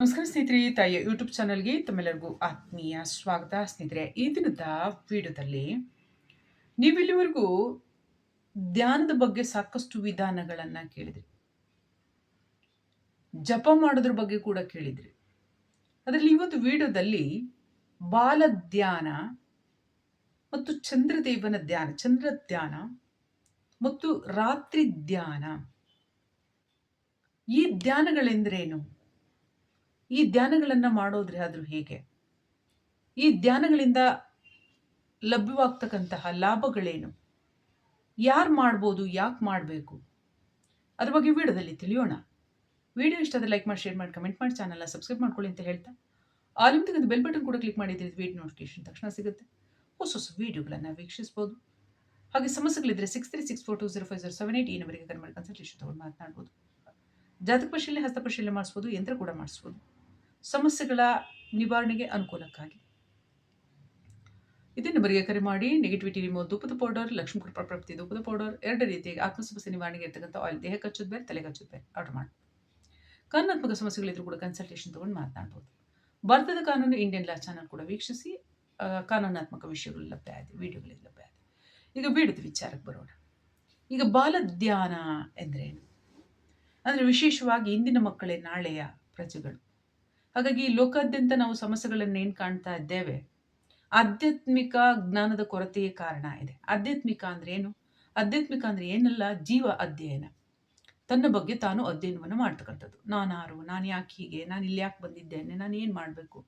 ನಮಸ್ಕಾರ ಸ್ನೇಹಿತರೆ, ತಾಯಿಯ ಯೂಟ್ಯೂಬ್ ಚಾನಲ್ಗೆ ತಮ್ಮೆಲ್ಲರಿಗೂ ಆತ್ಮೀಯ ಸ್ವಾಗತ. ಸ್ನೇಹಿತರೆ, ಈ ದಿನದ ವಿಡಿಯೋದಲ್ಲಿ ನೀವಿಲ್ಲಿವರೆಗೂ ಧ್ಯಾನದ ಬಗ್ಗೆ ಸಾಕಷ್ಟು ವಿಧಾನಗಳನ್ನು ಕೇಳಿದ್ರಿ. ಜಪ ಮಾಡೋದ್ರ ಬಗ್ಗೆ ಕೂಡ ಕೇಳಿದ್ರಿ. ಅದರಲ್ಲಿ ಇವತ್ತು ವಿಡಿಯೋದಲ್ಲಿ ಬಾಲ ಧ್ಯಾನ ಮತ್ತು ಚಂದ್ರದೇವನ ಧ್ಯಾನ, ಚಂದ್ರ ಧ್ಯಾನ ಮತ್ತು ರಾತ್ರಿ ಧ್ಯಾನ. ಈ ಧ್ಯಾನಗಳೆಂದರೇನು? ಈ ಧ್ಯಾನಗಳನ್ನು ಮಾಡೋದ್ರೆ ಆದರೂ ಹೇಗೆ? ಈ ಧ್ಯಾನಗಳಿಂದ ಲಭ್ಯವಾಗ್ತಕ್ಕಂತಹ ಲಾಭಗಳೇನು? ಯಾರು ಮಾಡ್ಬೋದು, ಯಾಕೆ ಮಾಡಬೇಕು? ಅದ್ರ ಬಗ್ಗೆ ವಿಡಿಯೋದಲ್ಲಿ ತಿಳಿಯೋಣ. ವಿಡಿಯೋ ಇಷ್ಟ ಲೈಕ್ ಮಾಡಿ, ಶೇರ್ ಮಾಡಿ, ಕಮೆಂಟ್ ಮಾಡಿ, ಚಾನಲ್ನ ಸಬ್ಸ್ಕ್ರೈಬ್ ಮಾಡ್ಕೊಳ್ಳಿ ಅಂತ ಹೇಳ್ತಾ. ಆಲಿಂದ ಬೆಲ್ ಬಟನ್ ಕೂಡ ಕ್ಲಿಕ್ ಮಾಡಿದ್ರೆ ವಿಡಿಯೋ ನೋಟಿಫಿಕೇಶನ್ ತಕ್ಷಣ ಸಿಗುತ್ತೆ. ಹೊಸ ಹೊಸ ವೀಡಿಯೋಗಳನ್ನು ವೀಕ್ಷಿಸ್ಬೋದು. ಹಾಗೆ ಸಮಸ್ಯೆಗಳಿದ್ದರೆ six three six four two zero five zero seven eight ಈ ನಂಬರಿಗೆ ಮಾಡಿ ಕನ್ಸಲ್ಟೇಷನ್ ತೊಗೊಂಡು ಮಾತನಾಡ್ಬೋದು. ಜಾತಕ ಪರಿಶೀಲನೆ, ಹಸ್ತ ಪರಿಶೀಲನೆ ಮಾಡಿಸ್ಬೋದು, ಯಂತ್ರ ಕೂಡ ಮಾಡಿಸ್ಬೋದು. ಸಮಸ್ಯೆಗಳ ನಿವಾರಣೆಗೆ ಅನುಕೂಲಕ್ಕಾಗಿ. ಇದನ್ನು ನಂಬರಿಗೆ ಕರೆ ಮಾಡಿ ನೆಗೆಟಿವಿಟಿ ರಿಮೋ ಧೂಪದ ಪೌಡರ್ ಲಕ್ಷ್ಮೀ ಕೃಪಾ ಪ್ರಾಪ್ತಿ ಧೂಪದ ಪೌಡರ್ ಎರಡು ರೀತಿಯಾಗಿ ಆತ್ಮ ಸಮಸ್ಯೆ ನಿವಾರಣೆಗೆ ಇರ್ತಕ್ಕಂಥ ಆಯಿಲ್ ದೇಹಕ್ಕೆ ಹಚ್ಚೋದು ಬೇರೆ ತಲೆಗೆ ಹಚ್ಚೋದು ಬೇರೆ ಆರ್ಡರ್ ಮಾಡಿ. ಕಾನೂನಾತ್ಮಕ ಸಮಸ್ಯೆಗಳಿದ್ರು ಕೂಡ ಕನ್ಸಲ್ಟೇಷನ್ ತೊಗೊಂಡು ಮಾತನಾಡ್ಬೋದು. ಭಾರತದ ಕಾನೂನು ಇಂಡಿಯನ್ ಲಾ ಚಾನಲ್ ಕೂಡ ವೀಕ್ಷಿಸಿ ಕಾನೂನಾತ್ಮಕ ವಿಷಯಗಳು ಲಭ್ಯ ಆಯಿತು ವಿಡಿಯೋಗಳಲ್ಲಿ ಲಭ್ಯ ಆಯಿತು ಈಗ ಬೀಡದ ವಿಚಾರಕ್ಕೆ ಬರೋಣ. ಈಗ ಬಾಲ ಧ್ಯಾನ ಎಂದರೇನು? ಅಂದರೆ ವಿಶೇಷವಾಗಿ ಇಂದಿನ ಮಕ್ಕಳೇ ನಾಳೆಯ ಪ್ರಜೆಗಳು. ಹಾಗಾಗಿ ಲೋಕಾದ್ಯಂತ ನಾವು ಸಮಸ್ಯೆಗಳನ್ನು ಏನು ಕಾಣ್ತಾ ಇದ್ದೇವೆ? ಆಧ್ಯಾತ್ಮಿಕ ಜ್ಞಾನದ ಕೊರತೆಯೇ ಕಾರಣ ಇದೆ. ಆಧ್ಯಾತ್ಮಿಕ ಅಂದ್ರೆ ಏನು? ಆಧ್ಯಾತ್ಮಿಕ ಅಂದ್ರೆ ಏನಲ್ಲ? ಜೀವ ಅಧ್ಯಯನ. ತನ್ನ ಬಗ್ಗೆ ತಾನು ಅಧ್ಯಯನವನ್ನು ಮಾಡ್ತಕ್ಕಂಥದ್ದು. ನಾನಾರು, ನಾನು ಯಾಕೆ ಹೀಗೆ, ನಾನು ಇಲ್ಲಿ ಯಾಕೆ ಬಂದಿದ್ದೇನೆ, ನಾನು ಏನು ಮಾಡಬೇಕು?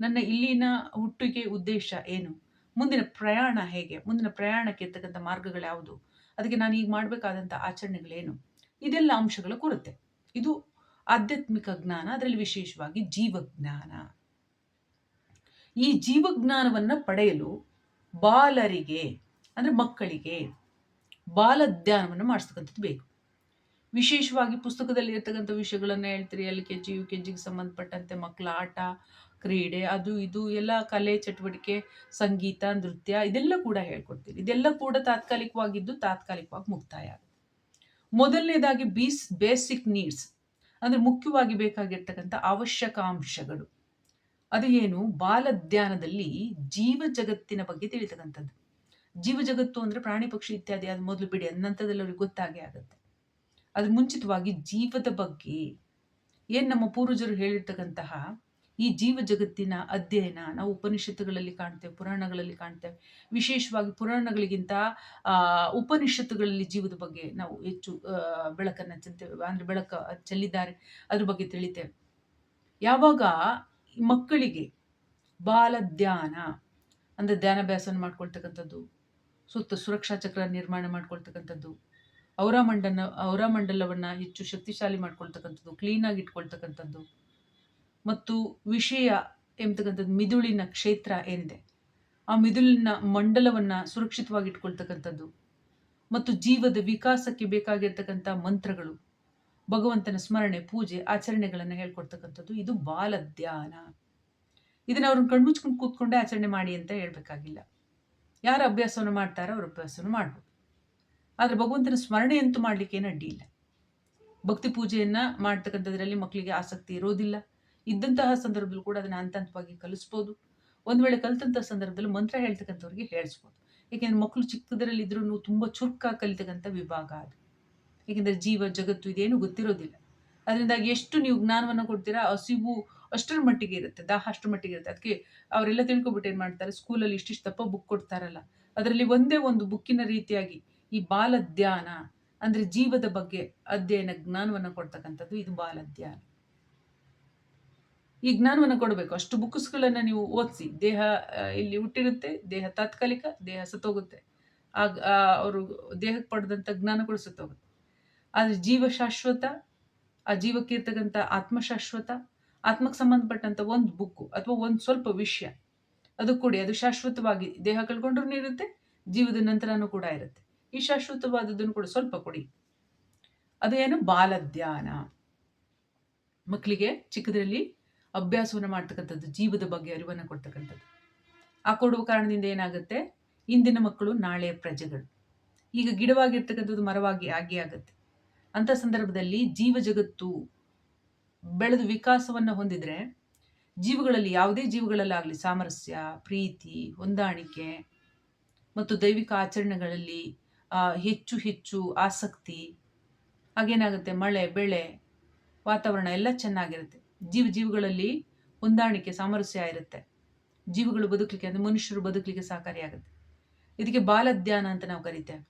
ನನ್ನ ಇಲ್ಲಿನ ಹುಟ್ಟಿಗೆ ಉದ್ದೇಶ ಏನು? ಮುಂದಿನ ಪ್ರಯಾಣ ಹೇಗೆ? ಮುಂದಿನ ಪ್ರಯಾಣಕ್ಕೆ ಇರ್ತಕ್ಕಂಥ ಮಾರ್ಗಗಳು ಯಾವುದು? ಅದಕ್ಕೆ ನಾನು ಈಗ ಮಾಡಬೇಕಾದಂಥ ಆಚರಣೆಗಳೇನು? ಇದೆಲ್ಲ ಅಂಶಗಳ ಕೊರತೆ. ಇದು ಆಧ್ಯಾತ್ಮಿಕ ಜ್ಞಾನ, ಅದರಲ್ಲಿ ವಿಶೇಷವಾಗಿ ಜೀವಜ್ಞಾನ. ಈ ಜೀವಜ್ಞಾನವನ್ನು ಪಡೆಯಲು ಬಾಲರಿಗೆ, ಅಂದರೆ ಮಕ್ಕಳಿಗೆ ಬಾಲಧ್ಯಾನವನ್ನು ಮಾಡಿಸ್ತಕ್ಕಂಥದ್ದು ಬೇಕು. ವಿಶೇಷವಾಗಿ ಪುಸ್ತಕದಲ್ಲಿ ಇರ್ತಕ್ಕಂಥ ವಿಷಯಗಳನ್ನು ಹೇಳ್ತೀರಿ L K G U K ಜಿಗೆ ಸಂಬಂಧಪಟ್ಟಂತೆ ಮಕ್ಕಳ ಆಟ, ಕ್ರೀಡೆ, ಅದು ಇದು, ಎಲ್ಲ ಕಲೆ, ಚಟುವಟಿಕೆ, ಸಂಗೀತ, ನೃತ್ಯ, ಇದೆಲ್ಲ ಕೂಡ ಹೇಳ್ಕೊಡ್ತೀವಿ ಇದೆಲ್ಲ ಕೂಡ ತಾತ್ಕಾಲಿಕವಾಗಿದ್ದು ತಾತ್ಕಾಲಿಕವಾಗಿ ಮುಕ್ತಾಯ ಮೊದಲನೇದಾಗಿ ಬೀಸ್, ಬೇಸಿಕ್ ನೀಡ್ಸ್. ಅಂದರೆ ಮುಖ್ಯವಾಗಿ ಬೇಕಾಗಿರ್ತಕ್ಕಂಥ ಅವಶ್ಯಕಾಂಶಗಳು. ಅದು ಏನು? ಬಾಲಧ್ಯಾನದಲ್ಲಿ ಜೀವ ಜಗತ್ತಿನ ಬಗ್ಗೆ ತಿಳಿತಕ್ಕಂಥದ್ದು. ಜೀವ ಜಗತ್ತು ಅಂದರೆ ಪ್ರಾಣಿ ಪಕ್ಷಿ ಇತ್ಯಾದಿ ಅದು ಮೊದಲು ಬಿಡಿ ಅನ್ನಂಥದ್ದಲ್ಲಿ ಅವ್ರಿಗೆ ಗೊತ್ತಾಗೇ ಆಗುತ್ತೆ. ಅದು ಮುಂಚಿತವಾಗಿ ಜೀವದ ಬಗ್ಗೆ. ಏನು ನಮ್ಮ ಪೂರ್ವಜರು ಹೇಳಿರ್ತಕ್ಕಂತಹ ಈ ಜೀವ ಜಗತ್ತಿನ ಅಧ್ಯಯನ ನಾವು ಉಪನಿಷತ್ತುಗಳಲ್ಲಿ ಕಾಣ್ತೇವೆ, ಪುರಾಣಗಳಲ್ಲಿ ಕಾಣ್ತೇವೆ. ವಿಶೇಷವಾಗಿ ಪುರಾಣಗಳಿಗಿಂತ ಉಪನಿಷತ್ತುಗಳಲ್ಲಿ ಜೀವದ ಬಗ್ಗೆ ನಾವು ಹೆಚ್ಚು ಬೆಳಕನ್ನು ಚೆಲ್ತೇವೆ, ಅಂದರೆ ಬೆಳಕ ಚೆಲ್ಲಿದ್ದಾರೆ, ಅದ್ರ ಬಗ್ಗೆ ತಿಳಿತೇವೆ. ಯಾವಾಗ ಮಕ್ಕಳಿಗೆ ಬಾಲ ಧ್ಯಾನ, ಅಂದರೆ ಧ್ಯಾನಾಭ್ಯಾಸವನ್ನು ಮಾಡ್ಕೊಳ್ತಕ್ಕಂಥದ್ದು, ಸುತ್ತ ಸುರಕ್ಷಾ ಚಕ್ರ ನಿರ್ಮಾಣ ಮಾಡ್ಕೊಳ್ತಕ್ಕಂಥದ್ದು, ಅವರ ಔರಮಂಡಲವನ್ನು ಹೆಚ್ಚು ಶಕ್ತಿಶಾಲಿ ಮಾಡ್ಕೊಳ್ತಕ್ಕಂಥದ್ದು ಕ್ಲೀನಾಗಿ ಇಟ್ಕೊಳ್ತಕ್ಕಂಥದ್ದು ಮತ್ತು ವಿಷಯ ಎಂಬತಕ್ಕಂಥದ್ದು ಮಿದುಳಿನ ಕ್ಷೇತ್ರ ಏನಿದೆ? ಆ ಮಿದುಳಿನ ಮಂಡಲವನ್ನು ಸುರಕ್ಷಿತವಾಗಿ ಇಟ್ಕೊಳ್ತಕ್ಕಂಥದ್ದು ಮತ್ತು ಜೀವದ ವಿಕಾಸಕ್ಕೆ ಬೇಕಾಗಿರ್ತಕ್ಕಂಥ ಮಂತ್ರಗಳು, ಭಗವಂತನ ಸ್ಮರಣೆ, ಪೂಜೆ, ಆಚರಣೆಗಳನ್ನು ಹೇಳ್ಕೊಡ್ತಕ್ಕಂಥದ್ದು. ಇದು ಬಾಲ ಧ್ಯಾನ ಇದನ್ನು ಅವ್ರನ್ನ ಕಣ್ಮುಚ್ಕೊಂಡು ಕೂತ್ಕೊಂಡೇ ಆಚರಣೆ ಮಾಡಿ ಅಂತ ಹೇಳ್ಬೇಕಾಗಿಲ್ಲ. ಯಾರು ಅಭ್ಯಾಸವನ್ನು ಮಾಡ್ತಾರೋ ಅವ್ರ ಅಭ್ಯಾಸವನ್ನು ಮಾಡ್ಬೋದು. ಆದರೆ ಭಗವಂತನ ಸ್ಮರಣೆ ಅಂತೂ ಮಾಡಲಿಕ್ಕೆ ಏನು ಅಡ್ಡಿ ಇಲ್ಲ. ಭಕ್ತಿ ಪೂಜೆಯನ್ನು ಮಾಡ್ತಕ್ಕಂಥದ್ರಲ್ಲಿ ಮಕ್ಕಳಿಗೆ ಆಸಕ್ತಿ ಇರೋದಿಲ್ಲ. ಇದ್ದಂತಹ ಸಂದರ್ಭದಲ್ಲಿ ಕೂಡ ಅದನ್ನು ಹಂತ ಹಂತವಾಗಿ ಕಲಿಸ್ಬೋದು. ಒಂದು ವೇಳೆ ಕಲಿತಂಥ ಸಂದರ್ಭದಲ್ಲಿ ಮಂತ್ರ ಹೇಳ್ತಕ್ಕಂಥವ್ರಿಗೆ ಹೇಳಿಸ್ಬೋದು. ಏಕೆಂದರೆ ಮಕ್ಕಳು ಚಿಕ್ಕದರಲ್ಲಿ ಇದ್ರೂ ತುಂಬ ಚುರುಕ ಕಲಿತಕ್ಕಂಥ ವಿಭಾಗ ಅದು. ಏಕೆಂದರೆ ಜೀವ, ಜಗತ್ತು ಇದೇನು ಗೊತ್ತಿರೋದಿಲ್ಲ. ಅದರಿಂದಾಗಿ ಎಷ್ಟು ನೀವು ಜ್ಞಾನವನ್ನು ಕೊಡ್ತೀರಾ ಹಸಿವು ಅಷ್ಟರ ಮಟ್ಟಿಗೆ ಇರುತ್ತೆ ದಾಹ ಅಷ್ಟರ ಮಟ್ಟಿಗೆ ಇರುತ್ತೆ. ಅದಕ್ಕೆ ಅವರೆಲ್ಲ ತಿಳ್ಕೊಬಿಟ್ಟು ಏನು ಮಾಡ್ತಾರೆ, ಸ್ಕೂಲಲ್ಲಿ ಇಷ್ಟಿಷ್ಟು ತಪ್ಪ ಬುಕ್ ಕೊಡ್ತಾರಲ್ಲ, ಅದರಲ್ಲಿ ಒಂದೇ ಒಂದು ಬುಕ್ಕಿನ ರೀತಿಯಾಗಿ ಈ ಬಾಲ ಧ್ಯಾನ ಅಂದರೆ ಜೀವದ ಬಗ್ಗೆ ಅಧ್ಯಯನ ಜ್ಞಾನವನ್ನು ಕೊಡ್ತಕ್ಕಂಥದ್ದು ಇದು ಬಾಲ ಧ್ಯಾನ ಈ ಜ್ಞಾನವನ್ನು ಕೊಡಬೇಕು. ಅಷ್ಟು ಬುಕ್ಸ್ಗಳನ್ನು ನೀವು ಓದಿಸಿ, ದೇಹ ಇಲ್ಲಿ ಹುಟ್ಟಿರುತ್ತೆ, ದೇಹ ತಾತ್ಕಾಲಿಕ, ದೇಹ ಸತ್ತೋಗುತ್ತೆ. ಆಗ ಅವರು ದೇಹಕ್ಕೆ ಪಡೆದಂಥ ಜ್ಞಾನಗಳು ಸತ್ತೋಗುತ್ತೆ. ಆದರೆ ಜೀವ ಶಾಶ್ವತ ಆ ಜೀವಕ್ಕೆ ಇರ್ತಕ್ಕಂಥ ಆತ್ಮಶಾಶ್ವತ, ಆತ್ಮಕ್ಕೆ ಸಂಬಂಧಪಟ್ಟಂಥ ಒಂದು ಬುಕ್ಕು ಅಥವಾ ಒಂದು ಸ್ವಲ್ಪ ವಿಷಯ, ಅದು ಕೊಡಿ. ಅದು ಶಾಶ್ವತವಾಗಿ ದೇಹ ಕಳ್ಕೊಂಡ್ರೂ ಇರುತ್ತೆ, ಜೀವದ ನಂತರನೂ ಕೂಡ ಇರುತ್ತೆ. ಈ ಶಾಶ್ವತವಾದದ್ದನ್ನು ಕೂಡ ಸ್ವಲ್ಪ ಕೊಡಿ. ಅದು ಏನು ಬಾಲಧ್ಯಾನ. ಮಕ್ಕಳಿಗೆ ಚಿಕ್ಕದ್ರಲ್ಲಿ ಅಭ್ಯಾಸವನ್ನು ಮಾಡ್ತಕ್ಕಂಥದ್ದು, ಜೀವದ ಬಗ್ಗೆ ಅರಿವನ್ನು ಕೊಡ್ತಕ್ಕಂಥದ್ದು. ಆ ಕೊಡುವ ಕಾರಣದಿಂದ ಏನಾಗುತ್ತೆ? ಇಂದಿನ ಮಕ್ಕಳು ನಾಳೆಯ ಪ್ರಜೆಗಳು. ಈಗ ಗಿಡವಾಗಿರ್ತಕ್ಕಂಥದ್ದು ಮರವಾಗಿ ಆಗಿ ಆಗುತ್ತೆ. ಅಂಥ ಸಂದರ್ಭದಲ್ಲಿ ಜೀವ ಜಗತ್ತು ಬೆಳೆದು ವಿಕಾಸವನ್ನು ಹೊಂದಿದರೆ, ಜೀವಗಳಲ್ಲಿ ಯಾವುದೇ ಜೀವಗಳಲ್ಲಾಗಲಿ ಸಾಮರಸ್ಯ, ಪ್ರೀತಿ, ಹೊಂದಾಣಿಕೆ ಮತ್ತು ದೈವಿಕ ಆಚರಣೆಗಳಲ್ಲಿ ಹೆಚ್ಚು ಹೆಚ್ಚು ಆಸಕ್ತಿ, ಹಾಗೇನಾಗುತ್ತೆ? ಮಳೆ, ಬೆಳೆ, ವಾತಾವರಣ ಎಲ್ಲ ಚೆನ್ನಾಗಿರುತ್ತೆ. ಜೀವ ಜೀವಗಳಲ್ಲಿ ಹೊಂದಾಣಿಕೆ, ಸಾಮರಸ್ಯ ಇರುತ್ತೆ. ಜೀವಗಳು ಬದುಕಲಿಕ್ಕೆ ಅಂದರೆ ಮನುಷ್ಯರು ಬದುಕಲಿಕ್ಕೆ ಸಹಕಾರಿಯಾಗುತ್ತೆ ಇದಕ್ಕೆ ಬಾಲಧ್ಯಾನ ಅಂತ ನಾವು ಕರಿತೇವೆ.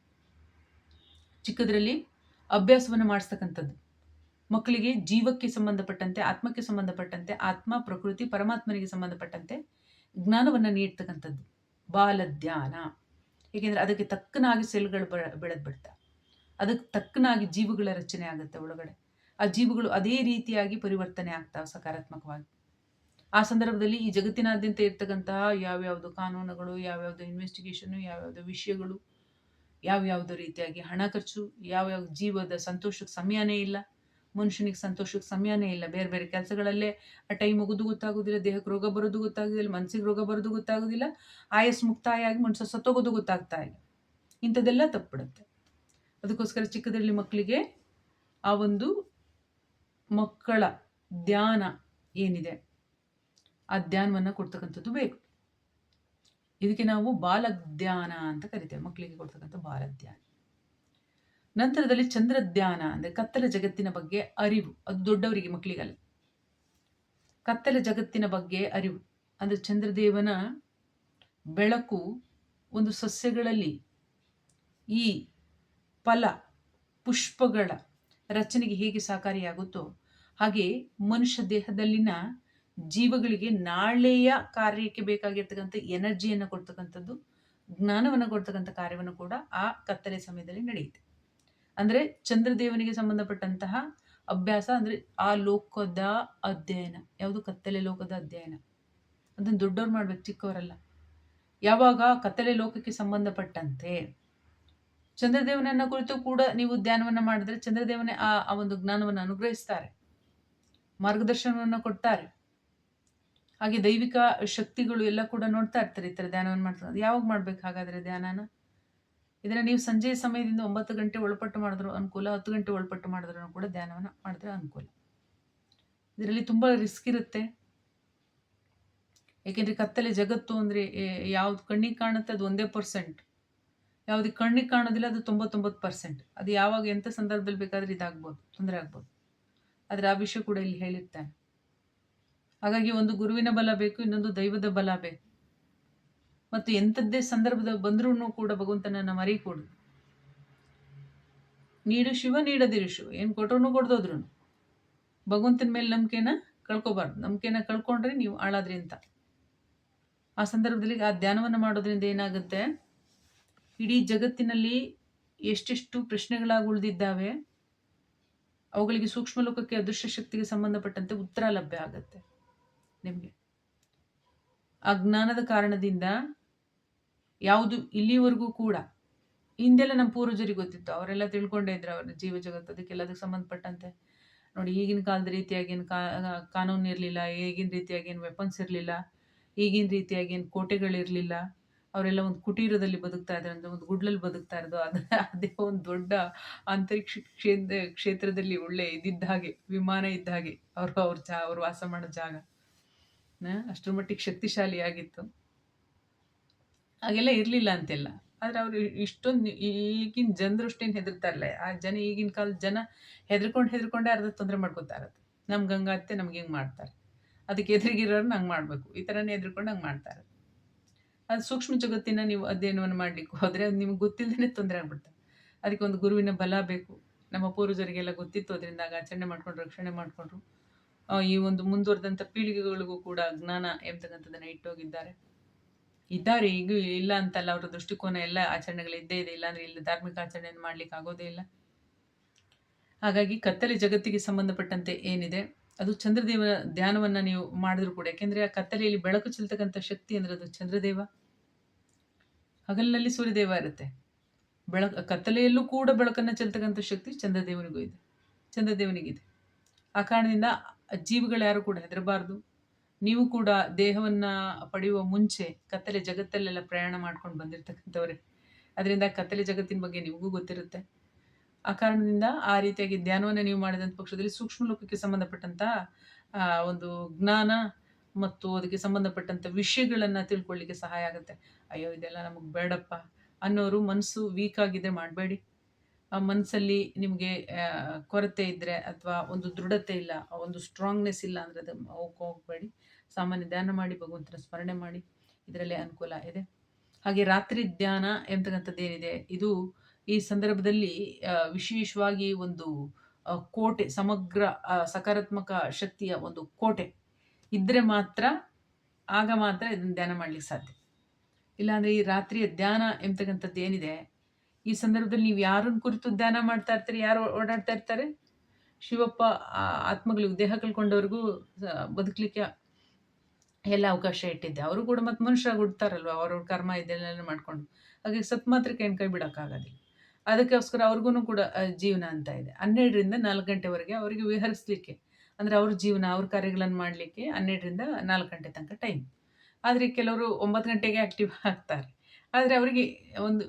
ಚಿಕ್ಕದರಲ್ಲಿ ಅಭ್ಯಾಸವನ್ನು ಮಾಡಿಸ್ತಕ್ಕಂಥದ್ದು. ಮಕ್ಕಳಿಗೆ ಜೀವಕ್ಕೆ ಸಂಬಂಧಪಟ್ಟಂತೆ, ಆತ್ಮಕ್ಕೆ ಸಂಬಂಧಪಟ್ಟಂತೆ, ಆತ್ಮ, ಪ್ರಕೃತಿ, ಪರಮಾತ್ಮನಿಗೆ ಸಂಬಂಧಪಟ್ಟಂತೆ ಜ್ಞಾನವನ್ನು ನೀಡ್ತಕ್ಕಂಥದ್ದು. ಬಾಲಧ್ಯಾನ. ಏಕೆಂದರೆ ಅದಕ್ಕೆ ತಕ್ಕನಾಗಿ ಸೆಲ್ಗಳು ಬೆಳೆದು ಬಿಡ್ತಾ ಅದಕ್ಕೆ ತಕ್ಕನಾಗಿ ಜೀವಗಳ ರಚನೆ ಆಗುತ್ತೆ ಒಳಗಡೆ. ಆ ಜೀವಗಳು ಅದೇ ರೀತಿಯಾಗಿ ಪರಿವರ್ತನೆ ಆಗ್ತಾವೆ ಸಕಾರಾತ್ಮಕವಾಗಿ. ಆ ಸಂದರ್ಭದಲ್ಲಿ ಈ ಜಗತ್ತಿನಾದ್ಯಂತ ಇರ್ತಕ್ಕಂತಹ ಯಾವ್ಯಾವುದು ಕಾನೂನುಗಳು, ಯಾವ್ಯಾವುದು ಇನ್ವೆಸ್ಟಿಗೇಷನು ಯಾವ್ಯಾವುದು ವಿಷಯಗಳು, ಯಾವ್ಯಾವುದೋ ರೀತಿಯಾಗಿ ಹಣ ಖರ್ಚು, ಯಾವ್ಯಾವ ಜೀವದ ಸಂತೋಷಕ್ಕೆ ಸಮಯನೇ ಇಲ್ಲ, ಮನುಷ್ಯನಿಗೆ ಸಂತೋಷಕ್ಕೆ ಸಮಯನೇ ಇಲ್ಲ. ಬೇರೆ ಬೇರೆ ಕೆಲಸಗಳಲ್ಲೇ ಆ ಟೈಮ್ ಮುಗಿದು ಗೊತ್ತಾಗೋದಿಲ್ಲ, ದೇಹಕ್ಕೆ ರೋಗ ಬರೋದು ಗೊತ್ತಾಗೋದಿಲ್ಲ, ಮನಸ್ಸಿಗೆ ರೋಗ ಬರೋದು ಗೊತ್ತಾಗೋದಿಲ್ಲ, ಆಯಸ್ ಮುಕ್ತಾಯ ಆಗಿ ಮನುಷ್ಯ ಸತ್ತೋಗೋದು ಗೊತ್ತಾಗ್ತಾ ಇಲ್ಲ. ಇಂಥದ್ದೆಲ್ಲ ತಪ್ಪಿಡುತ್ತೆ. ಅದಕ್ಕೋಸ್ಕರ ಚಿಕ್ಕದರಲ್ಲಿ ಮಕ್ಕಳಿಗೆ ಆ ಒಂದು ಮಕ್ಕಳ ಧ್ಯಾನ ಏನಿದೆ, ಆ ಧ್ಯಾನವನ್ನು ಕೊಡ್ತಕ್ಕಂಥದ್ದು ಬೇಕು. ಇದಕ್ಕೆ ನಾವು ಬಾಲಧ್ಯಾನ ಅಂತ ಕರಿತೇವೆ ಮಕ್ಕಳಿಗೆ ಕೊಡ್ತಕ್ಕಂಥ ಬಾಲಧ್ಯಾನ. ನಂತರದಲ್ಲಿ ಚಂದ್ರ ಧ್ಯಾನ ಅಂದರೆ ಕತ್ತಲ ಜಗತ್ತಿನ ಬಗ್ಗೆ ಅರಿವು. ಅದು ದೊಡ್ಡವರಿಗೆ ಮಕ್ಕಳಿಗಲ್ಲ ಕತ್ತಲ ಜಗತ್ತಿನ ಬಗ್ಗೆ ಅರಿವು. ಅಂದರೆ ಚಂದ್ರದೇವನ ಬೆಳಕು ಒಂದು ಸಸ್ಯಗಳಲ್ಲಿ ಈ ಫಲ, ಪುಷ್ಪಗಳ ರಚನೆಗೆ ಹೇಗೆ ಸಹಕಾರಿಯಾಗುತ್ತೋ ಹಾಗೆ ಮನುಷ್ಯ ದೇಹದಲ್ಲಿನ ಜೀವಗಳಿಗೆ ನಾಳೆಯ ಕಾರ್ಯಕ್ಕೆ ಬೇಕಾಗಿರ್ತಕ್ಕಂಥ ಎನರ್ಜಿಯನ್ನು ಕೊಡ್ತಕ್ಕಂಥದ್ದು, ಜ್ಞಾನವನ್ನು ಕೊಡ್ತಕ್ಕಂಥ ಕಾರ್ಯವನ್ನು ಕೂಡ ಆ ಕತ್ತಲೆ ಸಮಯದಲ್ಲಿ ನಡೆಯುತ್ತೆ. ಅಂದರೆ ಚಂದ್ರದೇವನಿಗೆ ಸಂಬಂಧಪಟ್ಟಂತಹ ಅಭ್ಯಾಸ ಅಂದರೆ ಆ ಲೋಕದ ಅಧ್ಯಯನ, ಯಾವುದು ಕತ್ತಲೆ ಲೋಕದ ಅಧ್ಯಯನ. ಅದನ್ನು ದೊಡ್ಡವ್ರು ಮಾಡ್ಬೇಕು, ಚಿಕ್ಕವರಲ್ಲ. ಯಾವಾಗ ಕತ್ತಲೆ ಲೋಕಕ್ಕೆ ಸಂಬಂಧಪಟ್ಟಂತೆ ಚಂದ್ರದೇವನನ್ನ ಕುರಿತು ಕೂಡ ನೀವು ಧ್ಯಾನವನ್ನ ಮಾಡಿದ್ರೆ ಚಂದ್ರದೇವನೇ ಆ ಆ ಒಂದು ಜ್ಞಾನವನ್ನು ಅನುಗ್ರಹಿಸ್ತಾರೆ. ಮಾರ್ಗದರ್ಶನವನ್ನು ಕೊಡ್ತಾರೆ. ಹಾಗೆ ದೈವಿಕ ಶಕ್ತಿಗಳು ಎಲ್ಲ ಕೂಡ ನೋಡ್ತಾ ಇರ್ತಾರೆ ಈ ಥರ ಧ್ಯಾನವನ್ನು ಮಾಡ್ತಾರೆ. ಯಾವಾಗ ಮಾಡ್ಬೇಕು ಹಾಗಾದರೆ ಧ್ಯಾನನ? ಇದನ್ನು ನೀವು ಸಂಜೆ ಸಮಯದಿಂದ ಒಂಬತ್ತು ಗಂಟೆ ಒಳಪಟ್ಟು ಮಾಡಿದ್ರು ಅನುಕೂಲ, ಹತ್ತು ಗಂಟೆ ಒಳಪಟ್ಟು ಮಾಡಿದ್ರು ಕೂಡ ಧ್ಯಾನವನ್ನು ಮಾಡಿದ್ರೆ ಅನುಕೂಲ. ಇದರಲ್ಲಿ ತುಂಬ ರಿಸ್ಕ್ ಇರುತ್ತೆ. ಏಕೆಂದರೆ ಕತ್ತಲೆ ಜಗತ್ತು ಅಂದರೆ ಯಾವ್ದು ಕಣ್ಣಿಗೆ ಕಾಣುತ್ತೆ ಅದು ಒಂದೇ ಪರ್ಸೆಂಟ್. ಯಾವುದಕ್ಕೆ ಕಣ್ಣಿಗೆ ಕಾಣೋದಿಲ್ಲ, ಅದು ತೊಂಬತ್ತೊಂಬತ್ತು ಪರ್ಸೆಂಟ್. ಅದು ಯಾವಾಗ ಎಂಥ ಸಂದರ್ಭದಲ್ಲಿ ಬೇಕಾದರೆ ಇದಾಗ್ಬೋದು, ತೊಂದರೆ ಆಗ್ಬೋದು. ಆದರೆ ಆ ವಿಷಯ ಕೂಡ ಇಲ್ಲಿ ಹೇಳಿರ್ತಾನೆ. ಹಾಗಾಗಿ ಒಂದು ಗುರುವಿನ ಬಲ ಬೇಕು, ಇನ್ನೊಂದು ದೈವದ ಬಲ ಬೇಕು. ಮತ್ತು ಎಂಥದ್ದೇ ಸಂದರ್ಭದ ಬಂದರೂ ಕೂಡ ಭಗವಂತನನ್ನ ಮರಿಕೊಡು ನೀಡು ಶಿವ, ನೀಡದಿರು ಶಿವ. ಏನು ಕೊಟ್ಟರು ಕೊಡ್ದೋದ್ರು. ಭಗವಂತನ ಮೇಲೆ ನಂಬಿಕೆನ ಕಳ್ಕೊಬಾರ್ದು. ನಂಬಿಕೆನ ಕಳ್ಕೊಂಡ್ರೆ ನೀವು ಆಳಾದ್ರಿ ಅಂತ. ಆ ಸಂದರ್ಭದಲ್ಲಿ ಆ ಧ್ಯಾನವನ್ನು ಮಾಡೋದ್ರಿಂದ ಏನಾಗುತ್ತೆ? ಇಡೀ ಜಗತ್ತಿನಲ್ಲಿ ಎಷ್ಟೆಷ್ಟು ಪ್ರಶ್ನೆಗಳಾಗಿ ಉಳಿದಿದ್ದಾವೆ ಅವುಗಳಿಗೆ ಸೂಕ್ಷ್ಮ ಲೋಕಕ್ಕೆ ಅದೃಶ್ಯ ಶಕ್ತಿಗೆ ಸಂಬಂಧಪಟ್ಟಂತೆ ಉತ್ತರ ಲಭ್ಯ ಆಗತ್ತೆ ನಿಮಗೆ. ಅಜ್ಞಾನದ ಕಾರಣದಿಂದ ಯಾವುದು ಇಲ್ಲಿವರೆಗೂ ಕೂಡ, ಹಿಂದೆಲ್ಲ ನಮ್ಮ ಪೂರ್ವಜರಿಗೆ ಗೊತ್ತಿತ್ತು, ಅವರೆಲ್ಲ ತಿಳ್ಕೊಂಡೇ ಇದ್ರು ಅವರ ಜೀವ ಜಗತ್ತು ಅದಕ್ಕೆಲ್ಲದಕ್ಕೆ ಸಂಬಂಧಪಟ್ಟಂತೆ. ನೋಡಿ, ಈಗಿನ ಕಾಲದ ರೀತಿಯಾಗಿ ಏನು ಕಾನೂನು ಇರಲಿಲ್ಲ, ಈಗಿನ ರೀತಿಯಾಗಿ ಏನು ವೆಪನ್ಸ್ ಇರಲಿಲ್ಲ, ಈಗಿನ ರೀತಿಯಾಗಿ ಏನು ಕೋಟೆಗಳಿರಲಿಲ್ಲ ಅವರೆಲ್ಲ ಒಂದು ಕುಟೀರದಲ್ಲಿ ಬದುಕ್ತಾ ಇದ್ದಾರೆ, ಅಂದರೆ ಒಂದು ಗುಡ್ಲಲ್ಲಿ ಬದುಕ್ತಾ ಇರೋದು. ಅದು, ಅದೇ ಒಂದು ದೊಡ್ಡ ಅಂತರಿಕ್ಷ ಕ್ಷೇತ್ರ ಕ್ಷೇತ್ರದಲ್ಲಿ ಒಳ್ಳೆ ಇದ್ದಿದ್ದ ಹಾಗೆ, ವಿಮಾನ ಇದ್ದ ಹಾಗೆ ಅವರು, ಅವ್ರ ಜಾ, ಅವ್ರು ವಾಸ ಮಾಡೋ ಜಾಗ. ಅಷ್ಟರ ಮಟ್ಟಿಗೆ ಶಕ್ತಿಶಾಲಿಯಾಗಿತ್ತು ಹಾಗೆಲ್ಲ ಇರಲಿಲ್ಲ ಅಂತೆಲ್ಲ. ಆದರೆ ಅವರು ಇಷ್ಟೊಂದು, ಈಗಿನ ಜನರು ಅಷ್ಟೇನು ಹೆದರ್ತಾರಲ್ಲ ಆ ಜನ ಈಗಿನ ಕಾಲದ ಜನ ಹೆದರ್ಕೊಂಡು, ಹೆದರ್ಕೊಂಡೇ ಅರ್ಧ ತೊಂದರೆ ಮಾಡ್ಕೊತಾ ಇರತ್ತೆ ನಮ್ಗೆ ಹಂಗಾಗುತ್ತೆ ನಮ್ಗೆ ಹಿಂಗೆ ಮಾಡ್ತಾರೆ. ಅದಕ್ಕೆ ಎದುರಿಗಿರೋರು ನಂಗೆ ಮಾಡಬೇಕು. ಈ ಥರನೇ ಹೆದರ್ಕೊಂಡು ಹಂಗೆ ಮಾಡ್ತಾರೆ ಅದು ಸೂಕ್ಷ್ಮ ಜಗತ್ತಿನ ನೀವು ಅಧ್ಯಯನವನ್ನು ಮಾಡಲಿಕ್ಕೆ ಹೋದರೆ ಅದು ನಿಮ್ಗೆ ಗೊತ್ತಿಲ್ಲದೇ ತೊಂದರೆ ಆಗ್ಬಿಡ್ತದೆ ಅದಕ್ಕೆ ಒಂದು ಗುರುವಿನ ಬಲ ಬೇಕು. ನಮ್ಮ ಪೂರ್ವಜರಿಗೆಲ್ಲ ಗೊತ್ತಿತ್ತು ಅದರಿಂದ ಆಚರಣೆ ಮಾಡಿಕೊಂಡು ರಕ್ಷಣೆ ಮಾಡಿಕೊಂಡ್ರು. ಈ ಒಂದು ಮುಂದುವರೆದಂಥ ಪೀಳಿಗೆಗಳಿಗೂ ಕೂಡ ಜ್ಞಾನ ಎಂಬತಕ್ಕಂಥದ್ದನ್ನು ಇಟ್ಟೋಗಿದ್ದಾರೆ. ಇದ್ದಾರೆ, ಈಗ ಇಲ್ಲ ಅಂತಲ್ಲ, ಅವರ ದೃಷ್ಟಿಕೋನ ಎಲ್ಲ ಆಚರಣೆಗಳು ಇದ್ದೇ ಇದೆ. ಅಂದರೆ ಇಲ್ಲಿ ಧಾರ್ಮಿಕ ಆಚರಣೆಯನ್ನು ಮಾಡ್ಲಿಕ್ಕೆ ಆಗೋದೇ ಇಲ್ಲ. ಹಾಗಾಗಿ ಕತ್ತಲೆ ಜಗತ್ತಿಗೆ ಸಂಬಂಧಪಟ್ಟಂತೆ ಏನಿದೆ? ಅದು ಚಂದ್ರದೇವ ಧ್ಯಾನವನ್ನು ನೀವು ಮಾಡಿದ್ರು ಕೂಡ. ಯಾಕೆಂದರೆ ಆ ಕತ್ತಲೆಯಲ್ಲಿ ಬೆಳಕು ಚೆಲ್ತಕ್ಕಂಥ ಶಕ್ತಿ ಅಂದರೆ ಅದು ಚಂದ್ರದೇವ. ಹಗಲಿನಲ್ಲಿ ಸೂರ್ಯದೇವ ಇರುತ್ತೆ. ಬೆಳಕು, ಕತ್ತಲೆಯಲ್ಲೂ ಕೂಡ ಬೆಳಕನ್ನು ಚೆಲ್ತಕ್ಕಂಥ ಶಕ್ತಿ ಚಂದ್ರದೇವನಿಗೂ ಇದೆ. ಚಂದ್ರದೇವನಿಗಿದೆ. ಆ ಕಾರಣದಿಂದ ಜೀವಿಗಳು ಯಾರು ಕೂಡ ಹೆದರಬಾರ್ದು. ನೀವು ಕೂಡ ದೇಹವನ್ನು ಪಡೆಯುವ ಮುಂಚೆ ಕತ್ತಲೆ ಜಗತ್ತಲ್ಲೆಲ್ಲ ಪ್ರಯಾಣ ಮಾಡ್ಕೊಂಡು ಬಂದಿರತಕ್ಕಂಥವ್ರೆ. ಅದರಿಂದ ಕತ್ತಲೆ ಜಗತ್ತಿನ ಬಗ್ಗೆ ನಿಮಗೂ ಗೊತ್ತಿರುತ್ತೆ. ಆ ಕಾರಣದಿಂದ ಆ ರೀತಿಯಾಗಿ ಧ್ಯಾನವನ್ನು ನೀವು ಮಾಡಿದಂಥ ಪಕ್ಷದಲ್ಲಿ ಸೂಕ್ಷ್ಮ ಲೋಕಕ್ಕೆ ಸಂಬಂಧಪಟ್ಟಂಥ ಒಂದು ಜ್ಞಾನ ಮತ್ತು ಅದಕ್ಕೆ ಸಂಬಂಧಪಟ್ಟಂಥ ವಿಷಯಗಳನ್ನು ತಿಳ್ಕೊಳ್ಳಿಕ್ಕೆ ಸಹಾಯ ಆಗುತ್ತೆ. ಅಯ್ಯೋ, ಇದೆಲ್ಲ ನಮಗೆ ಬೇಡಪ್ಪ ಅನ್ನೋರು ಮನಸ್ಸು ವೀಕ್ ಆಗಿದೆ ಮಾಡಬೇಡಿ. ಆ ಮನಸ್ಸಲ್ಲಿ ನಿಮಗೆ ಕೊರತೆ ಇದ್ದರೆ ಅಥವಾ ಒಂದು ದೃಢತೆ ಇಲ್ಲ ಒಂದು ಸ್ಟ್ರಾಂಗ್ನೆಸ್ ಇಲ್ಲ ಅಂದರೆ ಅದು ಹೋಗ್, ಹೋಗಬೇಡಿ. ಸಾಮಾನ್ಯ ಧ್ಯಾನ ಮಾಡಿ, ಭಗವಂತನ ಸ್ಮರಣೆ ಮಾಡಿ, ಇದರಲ್ಲಿ ಅನುಕೂಲ ಇದೆ. ಹಾಗೆ ರಾತ್ರಿ ಧ್ಯಾನ ಎಂತಕ್ಕಂಥದ್ದು ಏನಿದೆ ಇದು ಈ ಸಂದರ್ಭದಲ್ಲಿ ವಿಶೇಷವಾಗಿ ಒಂದು ಕೋಟೆ, ಸಮಗ್ರ ಸಕಾರಾತ್ಮಕ ಶಕ್ತಿಯ ಒಂದು ಕೋಟೆ ಇದ್ದರೆ ಮಾತ್ರ, ಆಗ ಮಾತ್ರ ಇದನ್ನು ಧ್ಯಾನ ಮಾಡ್ಲಿಕ್ಕೆ ಸಾಧ್ಯ. ಇಲ್ಲಾಂದರೆ ಈ ರಾತ್ರಿಯ ಧ್ಯಾನ ಎಂಬತಕ್ಕಂಥದ್ದು ಏನಿದೆ? ಈ ಸಂದರ್ಭದಲ್ಲಿ ನೀವು ಯಾರನ್ನ ಕುರಿತು ಧ್ಯಾನ ಮಾಡ್ತಾ ಇರ್ತಾರೆ? ಯಾರು ಓಡಾಡ್ತಾ ಇರ್ತಾರೆ? ಶಿವಪ್ಪ ಆತ್ಮಗಳಿಗೂ ದೇಹ ಕಳ್ಕೊಂಡವ್ರಿಗೂ ಬದುಕಲಿಕ್ಕೆ ಎಲ್ಲ ಅವಕಾಶ ಇಟ್ಟಿದ್ದೆ. ಅವರು ಕೂಡ ಮತ್ತೆ ಮನುಷ್ಯರಾಗಿ ಹುಡ್ತಾರಲ್ವ ಅವ್ರವ್ರ ಕರ್ಮ ಇದೆಲ್ಲ ಮಾಡ್ಕೊಂಡು. ಹಾಗೆ ಸತ್ ಮಾತ್ರಕ್ಕೆ ಏನು ಕೈ ಬಿಡೋಕ್ಕಾಗೋದಿಲ್ಲ. ಅದಕ್ಕೋಸ್ಕರ ಅವ್ರಿಗೂ ಕೂಡ ಜೀವನ ಅಂತ ಇದೆ. ಹನ್ನೆರಡರಿಂದ ನಾಲ್ಕು ಗಂಟೆವರೆಗೆ ಅವರಿಗೆ ವಿಹರಿಸ್ಲಿಕ್ಕೆ, ಅಂದರೆ ಅವ್ರ ಜೀವನ, ಅವ್ರ ಕಾರ್ಯಗಳನ್ನು ಮಾಡಲಿಕ್ಕೆ ಹನ್ನೆರಡರಿಂದ ನಾಲ್ಕು ಗಂಟೆ ತನಕ ಟೈಮ್ ಆದರೆ ಕೆಲವರು ಒಂಬತ್ತು ಗಂಟೆಗೆ ಆ್ಯಕ್ಟಿವ್ ಆಗ್ತಾರೆ. ಆದರೆ ಅವರಿಗೆ ಒಂದು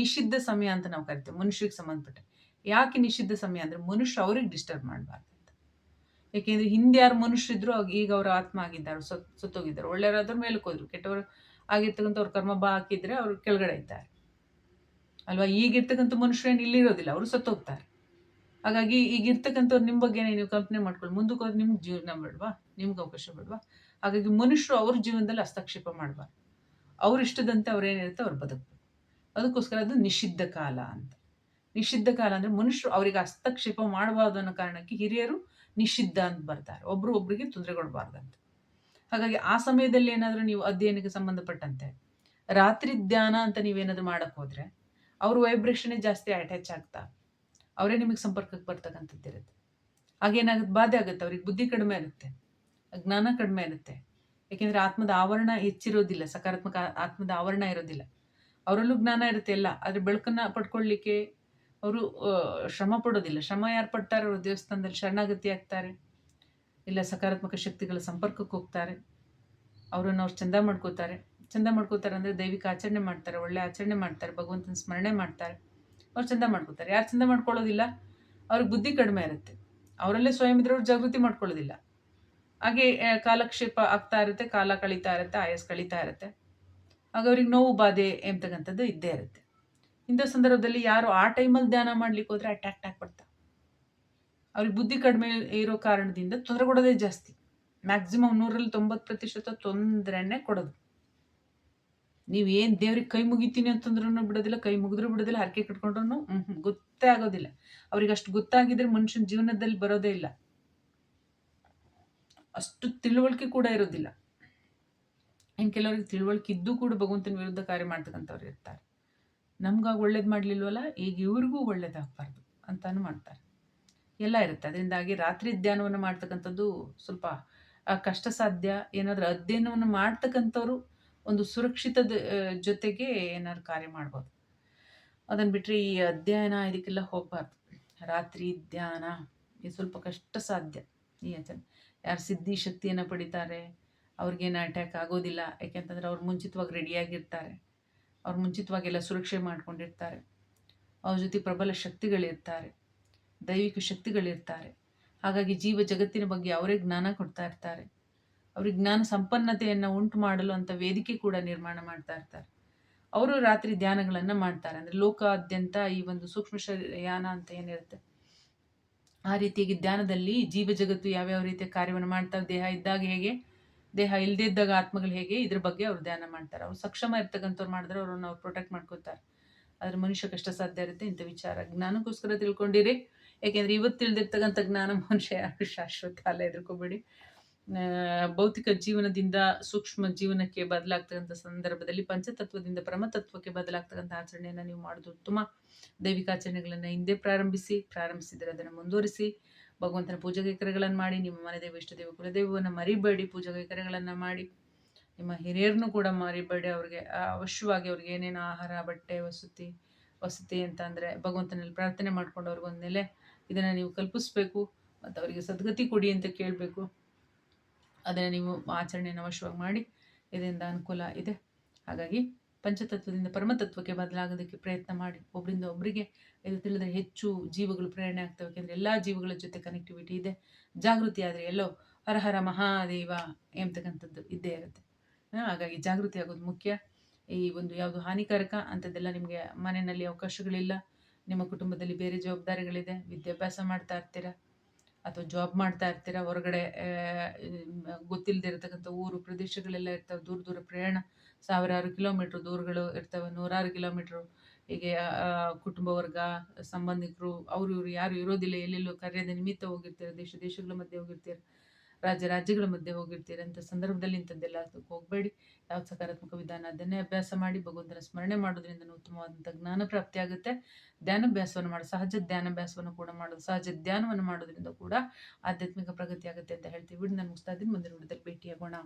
ನಿಷಿದ್ಧ ಸಮಯ ಅಂತ ನಾವು ಕರಿತೇವೆ, ಮನುಷ್ಯರಿಗೆ ಸಂಬಂಧಪಟ್ಟ ಯಾಕೆ ನಿಷಿದ್ಧ ಸಮಯ ಅಂದರೆ ಮನುಷ್ಯ ಅವ್ರಿಗೆ ಡಿಸ್ಟರ್ಬ್ ಮಾಡಬಾರ್ದು ಅಂತ. ಏಕೆಂದರೆ ಹಿಂದೆ ಯಾರು ಮನುಷ್ಯರಿದ್ರು ಈಗ ಅವರ ಆತ್ಮ ಆಗಿದ್ದಾರೆ, ಸತ್, ಸತ್ತೋಗಿದ್ದಾರೆ. ಒಳ್ಳೆಯವರಾದ್ರೂ ಮೇಲಕ್ಕೆ ಹೋದ್ರು ಕೆಟ್ಟವರು ಆಗಿರ್ತಕ್ಕಂಥ ಅವ್ರ ಕರ್ಮ ಬಾ ಹಾಕಿದರೆ ಅವರು ಕೆಳಗಡೆ ಇದ್ದಾರೆ. ಅಲ್ವಾ? ಈಗಿರ್ತಕ್ಕಂಥ ಮನುಷ್ಯರೇನು ಇಲ್ಲಿರೋದಿಲ್ಲ ಅವರು ಸತ್ತೋಗ್ತಾರೆ ಹಾಗಾಗಿ ಈಗಿರ್ತಕ್ಕಂಥವ್ರು ನಿಮ್ಮ ಬಗ್ಗೆನೇ ನೀವು ಕಲ್ಪನೆ ಮಾಡ್ಕೊಳ್ಳಿ. ಮುಂದಕ್ಕೆ ಹೋದ್ರೆ ನಿಮ್ಗೆ ಜೀವನ ಬೇಡವಾ? ನಿಮ್ಗೆ ಅವಕಾಶ ಬೇಡವಾ? ಹಾಗಾಗಿ ಮನುಷ್ಯರು ಅವ್ರ ಜೀವನದಲ್ಲಿ ಹಸ್ತಕ್ಷೇಪ ಮಾಡಬಾರ್ದು. ಅವ್ರ ಇಷ್ಟದಂತೆ ಅವ್ರು ಬದುಕಬೇಕು. ಅದಕ್ಕೋಸ್ಕರ ಅದು ನಿಷಿದ್ಧ ಕಾಲ ಅಂತ. ನಿಷಿದ್ಧ ಕಾಲ ಅಂದರೆ ಮನುಷ್ಯರು ಅವರಿಗೆ ಹಸ್ತಕ್ಷೇಪ ಮಾಡಬಾರ್ದು ಅನ್ನೋ ಕಾರಣಕ್ಕೆ ಹಿರಿಯರು ನಿಷಿದ್ಧ ಅಂತ ಬರ್ತಾರೆ. ಒಬ್ರು ಒಬ್ರಿಗೆ ತೊಂದರೆ ಕೊಡಬಾರ್ದಂತ ಹಾಗಾಗಿ ಆ ಸಮಯದಲ್ಲಿ ಏನಾದರೂ ನೀವು ಅಧ್ಯಯನಕ್ಕೆ ಸಂಬಂಧಪಟ್ಟಂತೆ, ರಾತ್ರಿ ಧ್ಯಾನ ಅಂತ ನೀವೇನಾದರೂ ಮಾಡಕ್ಕೆ ಹೋದರೆ ಅವ್ರ ವೈಬ್ರೇಷನೇ ಜಾಸ್ತಿ ಅಟ್ಯಾಚ್ ಆಗ್ತಾ, ಅವರೇ ನಿಮಗೆ ಸಂಪರ್ಕಕ್ಕೆ ಬರ್ತಕ್ಕಂಥದ್ದಿರುತ್ತೆ ಹಾಗೇನಾಗುತ್ತೆ ಬಾಧೆ ಆಗುತ್ತೆ, ಅವ್ರಿಗೆ ಬುದ್ಧಿ ಕಡಿಮೆ ಆಗುತ್ತೆ ಜ್ಞಾನ ಕಡಿಮೆ ಇರುತ್ತೆ ಏಕೆಂದರೆ ಆತ್ಮದ ಆವರಣ ಹೆಚ್ಚಿರೋದಿಲ್ಲ, ಸಕಾರಾತ್ಮಕ ಆತ್ಮದ ಆವರಣ ಇರೋದಿಲ್ಲ. ಅವರಲ್ಲೂ ಜ್ಞಾನ ಇರುತ್ತೆ ಎಲ್ಲ, ಆದರೆ ಬೆಳಕನ್ನು ಪಡ್ಕೊಳ್ಳಿಕ್ಕೆ ಅವರು ಶ್ರಮ ಪಡೋದಿಲ್ಲ. ಶ್ರಮ ಯಾರು ಪಡ್ತಾರೆ? ಅವರು ದೇವಸ್ಥಾನದಲ್ಲಿ ಶರಣಾಗತಿ ಆಗ್ತಾರೆ, ಇಲ್ಲ ಸಕಾರಾತ್ಮಕ ಶಕ್ತಿಗಳ ಸಂಪರ್ಕಕ್ಕೆ ಹೋಗ್ತಾರೆ, ಅವರನ್ನು ಅವ್ರು ಚಂದ ಮಾಡ್ಕೋತಾರೆ. ಚಂದ ಮಾಡ್ಕೋತಾರೆ ಅಂದರೆ ದೈವಿಕ ಆಚರಣೆ ಮಾಡ್ತಾರೆ, ಒಳ್ಳೆ ಆಚರಣೆ ಮಾಡ್ತಾರೆ, ಭಗವಂತನ ಸ್ಮರಣೆ ಮಾಡ್ತಾರೆ, ಅವ್ರು ಚಂದ ಮಾಡ್ಕೋತಾರೆ ಯಾರು ಚಂದ ಮಾಡ್ಕೊಳ್ಳೋದಿಲ್ಲ, ಅವ್ರಿಗೆ ಬುದ್ಧಿ ಕಡಿಮೆ ಇರುತ್ತೆ. ಅವರಲ್ಲೇ ಸ್ವಯಂ ಇದ್ರವ್ರು ಜಾಗೃತಿ ಮಾಡ್ಕೊಳ್ಳೋದಿಲ್ಲ. ಹಾಗೆ ಕಾಲಕ್ಷೇಪ ಆಗ್ತಾ ಇರುತ್ತೆ, ಕಾಲ ಕಳೀತಾ ಇರುತ್ತೆ, ಆಯಸ್ ಕಳೀತಾ ಇರುತ್ತೆ. ಆಗ ಅವ್ರಿಗೆ ನೋವು, ಬಾಧೆ ಎಂಬತಕ್ಕಂಥದ್ದು ಇದ್ದೇ ಇರುತ್ತೆ. ಇಂಥ ಸಂದರ್ಭದಲ್ಲಿ ಯಾರು ಆ ಟೈಮಲ್ಲಿ ಧ್ಯಾನ ಮಾಡ್ಲಿಕ್ಕೆ ಹೋದ್ರೆ ಅಟ್ಯಾಕ್ಟ್ ಆಗ್ಬಿಡ್ತಾರೆ ಅವ್ರಿಗೆ ಬುದ್ಧಿ ಕಡಿಮೆ ಇರೋ ಕಾರಣದಿಂದ ತೊಂದರೆ ಕೊಡೋದೇ ಜಾಸ್ತಿ. ಮ್ಯಾಕ್ಸಿಮಮ್ ನೂರಲ್ಲಿ ತೊಂಬತ್ತು ಪ್ರತಿಶತ ತೊಂದರೆನೇ ಕೊಡೋದು. ನೀವು ಏನು ದೇವ್ರಿಗೆ ಕೈ ಮುಗಿತೀನಿ ಅಂತಂದ್ರೂ ಬಿಡೋದಿಲ್ಲ ಕೈ ಮುಗಿದ್ರೂ ಬಿಡೋದಿಲ್ಲ ಹರಕೆ ಕಟ್ಕೊಂಡ್ರು ಗೊತ್ತೇ ಆಗೋದಿಲ್ಲ. ಅವ್ರಿಗೆ ಅಷ್ಟು ಗೊತ್ತಾಗಿದ್ರೆ ಮನುಷ್ಯನ ಜೀವನದಲ್ಲಿ ಬರೋದೇ ಇಲ್ಲ. ಅಷ್ಟು ತಿಳುವಳಿಕೆ ಕೂಡ ಇರೋದಿಲ್ಲ. ಇನ್ನು ಕೆಲವರಿಗೆ ತಿಳುವಳಿಕೆ ಇದ್ದು ಕೂಡ ಭಗವಂತನ ವಿರುದ್ಧ ಕಾರ್ಯ ಮಾಡ್ತಕ್ಕಂಥವ್ರು ಇರ್ತಾರೆ. ನಮ್ಗಾಗಿ ಒಳ್ಳೇದು ಮಾಡಲಿಲ್ವಲ್ಲ ಈಗ ಇವ್ರಿಗೂ ಒಳ್ಳೇದಾಗಬಾರ್ದು ಅಂತಾನು ಮಾಡ್ತಾರೆ. ಎಲ್ಲ ಇರುತ್ತೆ. ಅದರಿಂದಾಗಿ ರಾತ್ರಿ ಧ್ಯಾನವನ್ನು ಮಾಡ್ತಕ್ಕಂಥದ್ದು ಸ್ವಲ್ಪ ಕಷ್ಟ ಸಾಧ್ಯ ಏನಾದರೂ ಅಧ್ಯಯನವನ್ನು ಮಾಡ್ತಕ್ಕಂಥವ್ರು ಒಂದು ಸುರಕ್ಷಿತದ ಜೊತೆಗೆ ಏನಾದ್ರು ಕಾರ್ಯ ಮಾಡ್ಬೋದು. ಅದನ್ನು ಬಿಟ್ಟರೆ ಈ ಅಧ್ಯಯನ ಇದಕ್ಕೆಲ್ಲ ಹೋಗಬಾರ್ದು. ರಾತ್ರಿ ಧ್ಯಾನ, ಇದು ಸ್ವಲ್ಪ ಕಷ್ಟ ಸಾಧ್ಯ. ಈ ಆಚರಣೆ ಯಾರು ಸಿದ್ಧಿ ಶಕ್ತಿಯನ್ನು ಪಡಿತಾರೆ, ಅವ್ರಿಗೇನು ಅಟ್ಯಾಕ್ ಆಗೋದಿಲ್ಲ. ಯಾಕೆಂತಂದ್ರೆ ಅವ್ರು ಮುಂಚಿತವಾಗಿ ರೆಡಿಯಾಗಿರ್ತಾರೆ. ಅವ್ರು ಮುಂಚಿತವಾಗೆಲ್ಲ ಸುರಕ್ಷೆ ಮಾಡ್ಕೊಂಡಿರ್ತಾರೆ. ಅವ್ರ ಜೊತೆ ಪ್ರಬಲ ಶಕ್ತಿಗಳಿರ್ತಾರೆ. ದೈವಿಕ ಶಕ್ತಿಗಳಿರ್ತಾರೆ. ಹಾಗಾಗಿ ಜೀವ ಜಗತ್ತಿನ ಬಗ್ಗೆ ಅವರೇ ಜ್ಞಾನ ಕೊಡ್ತಾ ಇರ್ತಾರೆ. ಅವ್ರಿಗೆ ಜ್ಞಾನ ಸಂಪನ್ನತೆಯನ್ನು ಉಂಟು ಮಾಡಲು ಅಂತ ವೇದಿಕೆ ಕೂಡ ನಿರ್ಮಾಣ ಮಾಡ್ತಾ ಇರ್ತಾರೆ. ಅವರು ರಾತ್ರಿ ಧ್ಯಾನಗಳನ್ನು ಮಾಡ್ತಾರೆ. ಅಂದರೆ ಲೋಕಾದ್ಯಂತ ಈ ಒಂದು ಸೂಕ್ಷ್ಮ ಶರೀರಯಾನ ಅಂತ ಏನಿರುತ್ತೆ? ಆ ರೀತಿಯಾಗಿ ಧ್ಯಾನದಲ್ಲಿ ಜೀವ ಜಗತ್ತು ಯಾವ್ಯಾವ ರೀತಿಯ ಕಾರ್ಯವನ್ನು ಮಾಡ್ತಾರೆ ದೇಹ ಇದ್ದಾಗ ಹೇಗೆ, ದೇಹ ಇಲ್ಲದೇ ಇದ್ದಾಗ ಆತ್ಮಗಳು ಹೇಗೆ, ಇದ್ರ ಬಗ್ಗೆ ಅವ್ರು ಧ್ಯಾನ ಮಾಡ್ತಾರೆ. ಅವ್ರು ಸಕ್ಷಮ ಇರ್ತಕ್ಕಂಥವ್ರು ಮಾಡಿದ್ರೆ ಅವ್ರನ್ನ ಅವ್ರು ಪ್ರೊಟೆಕ್ಟ್ ಮಾಡ್ಕೋತಾರೆ. ಆದ್ರೆ ಮನುಷ್ಯ ಕಷ್ಟ ಸಾಧ್ಯ ಇರುತ್ತೆ ಇಂಥ ವಿಚಾರ. ಜ್ಞಾನಕ್ಕೋಸ್ಕರ ತಿಳ್ಕೊಂಡಿರಿ. ಯಾಕೆಂದ್ರೆ ಇವತ್ತು ತಿಳಿದಿರ್ತಕ್ಕಂಥ ಜ್ಞಾನ ಮನುಷ್ಯ ಯಾರು ಶಾಶ್ವತ ಅಲ್ಲ ಎದುರ್ಕೋಬೇಡಿ ಭೌತಿಕ ಜೀವನದಿಂದ ಸೂಕ್ಷ್ಮ ಜೀವನಕ್ಕೆ ಬದಲಾಗ್ತಕ್ಕಂಥ ಸಂದರ್ಭದಲ್ಲಿ ಪಂಚತತ್ವದಿಂದ ಪರಮತತ್ವಕ್ಕೆ ಬದಲಾಗ್ತಕ್ಕಂಥ ಆಚರಣೆಯನ್ನು ನೀವು ಮಾಡೋದು ಉತ್ತಮ. ದೈವಿಕ ಆಚರಣೆಗಳನ್ನು ಹಿಂದೆ ಪ್ರಾರಂಭಿಸಿ, ಪ್ರಾರಂಭಿಸಿದರೆ ಅದನ್ನು ಮುಂದುವರಿಸಿ. ಭಗವಂತನ ಪೂಜಾ ಕೈಕರ್ಯಗಳನ್ನು ಮಾಡಿ, ನಿಮ್ಮ ಮನೆದೇವ ಇಷ್ಟದೇವ ಕುಲದೇವವನ್ನು ಮರಿಬೇಡಿ ಪೂಜಾ ಕೈಕರ್ಯಗಳನ್ನು ಮಾಡಿ. ನಿಮ್ಮ ಹಿರಿಯರನ್ನು ಕೂಡ ಮರಿಬೇಡಿ ಅವ್ರಿಗೆ. ಅವಶ್ಯವಾಗಿ ಅವ್ರಿಗೆ ಏನೇನು ಆಹಾರ, ಬಟ್ಟೆ, ವಸತಿ ವಸತಿ ಅಂತ ಅಂದರೆ ಭಗವಂತನಲ್ಲಿ ಪ್ರಾರ್ಥನೆ ಮಾಡ್ಕೊಂಡು ಅವ್ರಿಗೊಂದು ನೆಲೆ ಇದನ್ನು ನೀವು ಕಲ್ಪಿಸ್ಬೇಕು. ಮತ್ತು ಅವರಿಗೆ ಸದ್ಗತಿ ಕೊಡಿ ಅಂತ ಕೇಳಬೇಕು. ಅದನ್ನು ನೀವು ಆಚರಣೆಯನ್ನು ಅವಶ್ಯವಾಗಿ ಮಾಡಿ, ಇದರಿಂದ ಅನುಕೂಲ ಇದೆ. ಹಾಗಾಗಿ ಪಂಚತತ್ವದಿಂದ ಪರಮತತ್ವಕ್ಕೆ ಬದಲಾಗೋದಕ್ಕೆ ಪ್ರಯತ್ನ ಮಾಡಿ. ಒಬ್ಬರಿಂದ ಒಬ್ಬರಿಗೆ ಇದು ತಿಳಿದ್ರೆ ಹೆಚ್ಚು ಜೀವಗಳು ಪ್ರೇರಣೆ ಆಗ್ತವೆ. ಯಾಕೆಂದರೆ ಎಲ್ಲ ಜೀವಗಳ ಜೊತೆ ಕನೆಕ್ಟಿವಿಟಿ ಇದೆ. ಜಾಗೃತಿ ಆದರೆ ಎಲ್ಲೋ ಹರಹರ ಮಹಾದೇವ ಎಂಬತಕ್ಕಂಥದ್ದು ಇದ್ದೇ ಇರುತ್ತೆ. ಹಾಗಾಗಿ ಜಾಗೃತಿ ಆಗೋದು ಮುಖ್ಯ. ಈ ಒಂದು ಯಾವುದು ಹಾನಿಕಾರಕ ಅಂಥದ್ದೆಲ್ಲ ನಿಮಗೆ ಮನೆಯಲ್ಲಿ ಅವಕಾಶಗಳಿಲ್ಲ. ನಿಮ್ಮ ಕುಟುಂಬದಲ್ಲಿ ಬೇರೆ ಜವಾಬ್ದಾರಿಗಳಿದೆ. ವಿದ್ಯಾಭ್ಯಾಸ ಮಾಡ್ತಾ ಇರ್ತೀರ? ಅಥವಾ ಜಾಬ್ ಮಾಡ್ತಾ ಇರ್ತೀರ ಹೊರಗಡೆ ಗೊತ್ತಿಲ್ಲದೆ ಇರತಕ್ಕಂಥ ಊರು, ಪ್ರದೇಶಗಳೆಲ್ಲ ಇರ್ತವೆ, ದೂರ ದೂರ ಪ್ರಯಾಣ, ಸಾವಿರಾರು ಕಿಲೋಮೀಟ್ರ್ ದೂರಗಳು ಇರ್ತವೆ, ನೂರಾರು ಕಿಲೋಮೀಟ್ರು. ಹೀಗೆ ಕುಟುಂಬ ವರ್ಗ, ಸಂಬಂಧಿಕರು, ಅವರು ಇವರು ಯಾರು ಇರೋದಿಲ್ಲ, ಎಲ್ಲೆಲ್ಲೋ ಕಾರ್ಯದ ನಿಮಿತ್ತ ಹೋಗಿರ್ತಾರೆ, ದೇಶ, ದೇಶಗಳ ಮಧ್ಯೆ ಹೋಗಿರ್ತೀರ. ರಾಜ್ಯ ರಾಜ್ಯಗಳ ಮಧ್ಯೆ ಹೋಗಿರ್ತೀರ ಅಂತ ಸಂದರ್ಭದಲ್ಲಿ ಇಂಥದ್ದೆಲ್ಲ ಹೋಗಬೇಡಿ. ಯಾವ ಸಕಾರಾತ್ಮಕ ವಿಧಾನ, ಅದನ್ನೇ ಅಭ್ಯಾಸ ಮಾಡಿ ಭಗವಂತನ ಸ್ಮರಣೆ ಮಾಡೋದ್ರಿಂದ ಉತ್ತಮವಾದಂಥ ಜ್ಞಾನ ಪ್ರಾಪ್ತಿ ಆಗುತ್ತೆ. ಧ್ಯಾನಾಭ್ಯಾಸವನ್ನು ಮಾಡಿ, ಸಹಜ ಧ್ಯಾನಾಭ್ಯಾಸವನ್ನು ಕೂಡ ಮಾಡೋದು ಸಹಜ ಧ್ಯಾನವನ್ನು ಮಾಡೋದ್ರಿಂದ ಕೂಡ ಆಧ್ಯಾತ್ಮಿಕ ಪ್ರಗತಿ ಆಗುತ್ತೆ ಅಂತ ಹೇಳ್ತೀವಿ. ನಾನು ಮುಗಿಸ್ತಾ ಇದ್ದೀನಿ. ಮುಂದಿನ ವಿಡಿಯೋದಲ್ಲಿ ಭೇಟಿಯಾಗೋಣ.